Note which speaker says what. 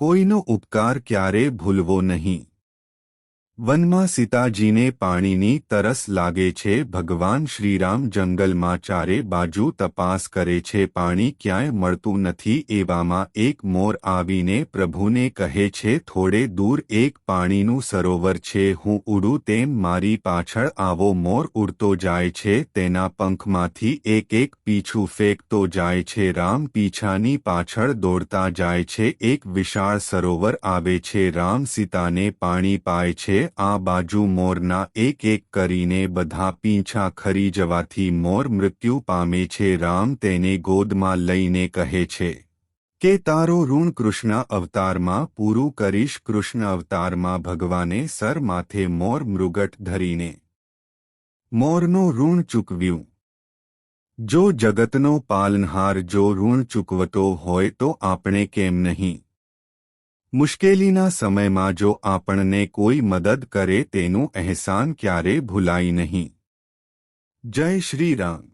Speaker 1: કોઈનો ઉપકાર ક્યારે ભૂલવો નહીં. વનમાં સીતાજીને પાણીની તરસ લાગે છે, ભગવાન શ્રીરામ જંગલમાં ચારે બાજુ તપાસ કરે છે, પાણી ક્યાંય મળતું નથી, એવામાં એક મોર આવીને પ્રભુને કહે છે, થોડે દૂર એક પાણીનું સરોવર છે, હું ઉડું તેમ મારી પાછળ આવો મોર ઉડતો જાય છે, તેના પંખમાંથી એક એક પીછું ફેંકતો જાય છે, રામ પીછાની પાછળ દોડતા જાય છે, એક વિશાળ સરોવર આવે છે, રામ સીતાને પાણી પાય છે આ બાજુ મોરના એક એક કરીને બધા પીંછા ખરી જવાથી મોર મૃત્યુ પામે છે. રામ તેને ગોદમાં લઈને કહે છે કે તારો ઋણ કૃષ્ણ અવતારમાં પૂરું કરીશ. કૃષ્ણ અવતારમાં ભગવાને સર માથે મોર મૃગટ ધરીને મોરનો ઋણ ચૂકવ્યું. જો જગતનો પાલનહાર જો ઋણ ચૂકવતો હોય તો આપણે કેમ નહીં? મુશ્કેલીના સમયમાં જો આપણને કોઈ મદદ કરે તેનું અહેસાન ક્યારે ભૂલાય નહીં. જય શ્રી રામ.